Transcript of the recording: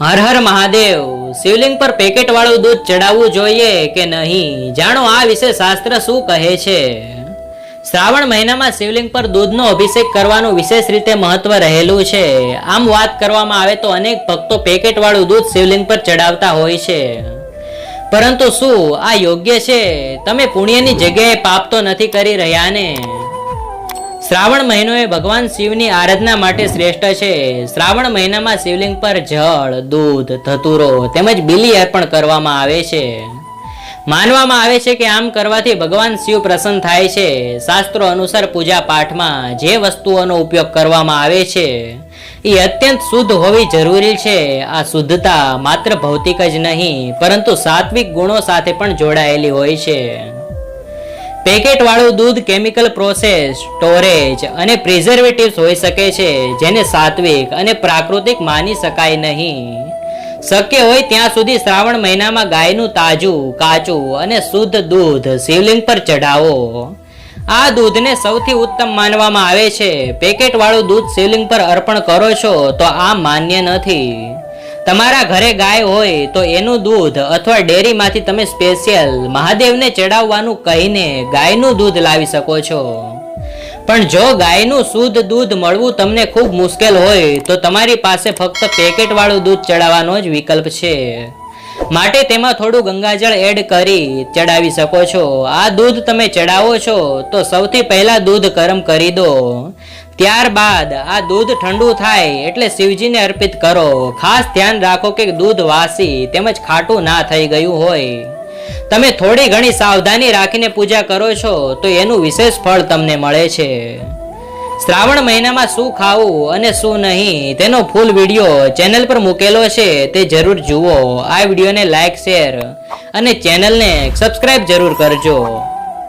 હર હર મહાદેવ, શિવલિંગ પર પેકેટ વાળું દૂધ ચડાવવું જોઈએ કે નહીં? જાણો આ વિશે શાસ્ત્ર શું કહે છે? શ્રાવણ મહિનામાં શિવલિંગ પર દૂધનો અભિષેક કરવાનું વિશેષ રીતે મહત્વ રહેલું છે. આમ વાત કરવામાં આવે તો અનેક ભક્તો પેકેટ વાળું દૂધ શિવલિંગ પર ચડાવતા હોય છે. પરંતુ શું? આ યોગ્ય છે? તમે પુણ્યની જગ્યાએ પાપ તો નથી કરી રહ્યા ને? શ્રાવણ મહિનો એ ભગવાન શિવની આરાધના માટે શ્રેષ્ઠ છે. શ્રાવણ મહિનામાં શિવલિંગ પર જળ, દૂધ, ધતુરો તેમજ બિલી અર્પણ કરવામાં આવે છે. માનવામાં આવે છે કે આમ કરવાથી ભગવાન શિવ પ્રસન્ન થાય છે. શાસ્ત્રો અનુસાર પૂજા પાઠમાં જે વસ્તુઓનો ઉપયોગ કરવામાં આવે છે, એ અત્યંત શુદ્ધ હોવી જરૂરી છે. આ શુદ્ધતા માત્ર ભૌતિક જ નહીં, પરંતુ સાત્વિક ગુણો સાથે પણ જોડાયેલી હોય છે. પેકેટ વાળું દૂધ કેમિકલ પ્રોસેસ, સ્ટોરેજ અને પ્રિઝર્વેટિવ્સ હોઈ શકે છે, જેને સાત્વિક અને પ્રાકૃતિક માની શકાય નહીં. શક્ય હોય ત્યાં સુધી શ્રાવણ મહિનામાં ગાયનું તાજું, કાચું અને શુદ્ધ દૂધ શિવલિંગ પર ચઢાવો. આ દૂધને સૌથી ઉત્તમ માનવામાં આવે છે. પેકેટ વાળું દૂધ શિવલિંગ પર અર્પણ કરો છો તો આ માન્ય નથી. તમારા ઘરે ગાય હોય તો એનું દૂધ અથવા ડેરીમાંથી તમે સ્પેશિયલ મહાદેવને ચડાવવાનું કહીને ગાયનું દૂધ લાવી શકો છો. પણ જો ગાયનું શુદ્ધ દૂધ મળવું તમને ખૂબ મુશ્કેલ હોય, તો તમારી પાસે ફક્ત પેકેટ વાળું દૂધ ચડાવવાનો જ વિકલ્પ છે. માટે તેમાં થોડું ગંગાજળ એડ કરી ચડાવી શકો છો. આ દૂધ તમે ચડાવો છો, તો સૌથી પહેલા દૂધ ગરમ કરી દો. ત્યારબાદ આ દૂધ ઠંડુ થાય એટલે શિવજીને અર્પિત કરો. ખાસ ધ્યાન રાખો કે દૂધ વાસી તેમજ ખાટું ના થઈ ગયું હોય. તમે થોડી ઘણી સાવધાની રાખીને પૂજા કરો છો તો એનું વિશેષ ફળ તમને મળે છે. શ્રાવણ મહિનામાં શું ખાવું અને શું નહીં તેનો ફૂલ વીડિયો ચેનલ પર મૂકેલો છે તે જરૂર જુઓ. આ વિડીયોને લાઇક શેર અને ચેનલને સબસ્ક્રાઇબ જરૂર કરજો.